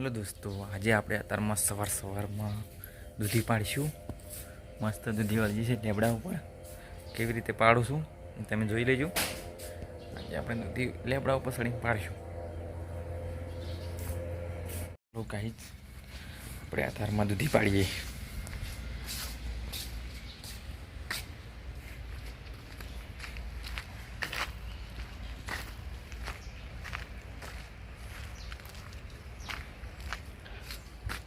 Hello દોસ્તો, આજે આપણે અત્યારમાં સવાર સવારમાં દૂધી પાડીશું. મસ્ત દૂધી વાળી છે લેબડા ઉપર. કેવી રીતે પાડું છું તમે જોઈ લેજો. આજે આપણે દૂધી લેબડા ઉપર સડીને પાડીશું. હેલો ગાઈ આપણે અત્યારમાં દૂધી પાડીએ.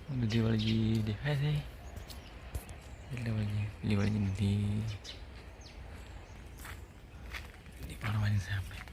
દૂધી વાળી દેખાય છે? એટલે વાળી પેલી વાળી દૂધી દૂધી પાડવાની છે આપણે.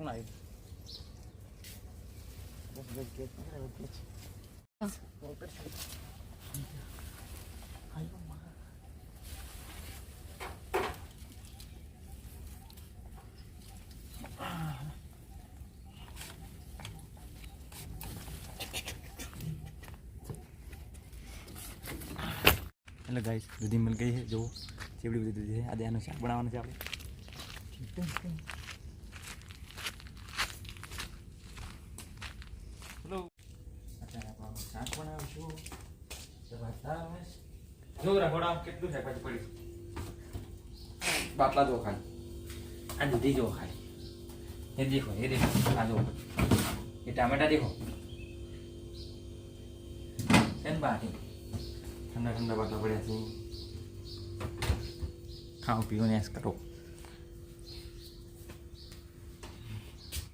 કોણ આવ્યું એટલે ગાઈસ દૂધી મળી ગઈ છે. જુઓ ચેવડી બધી દૂધી છે. આજે આનું શાક બનાવવાનું છે આપણે હેલો અત્યારે આપણે શાક બનાવીશું જો રખોડા કેટલું પછી પડી બાટલા જો ખાલી. આ દૂધી જો ખાલી. એ દેખો એ દેખો, આ જો એ ટામેટા દેખો. છે ને બાટી ઠંડા ઠંડા બાટલા પડ્યા છે. ખાઓ, પીઓ ને કરો.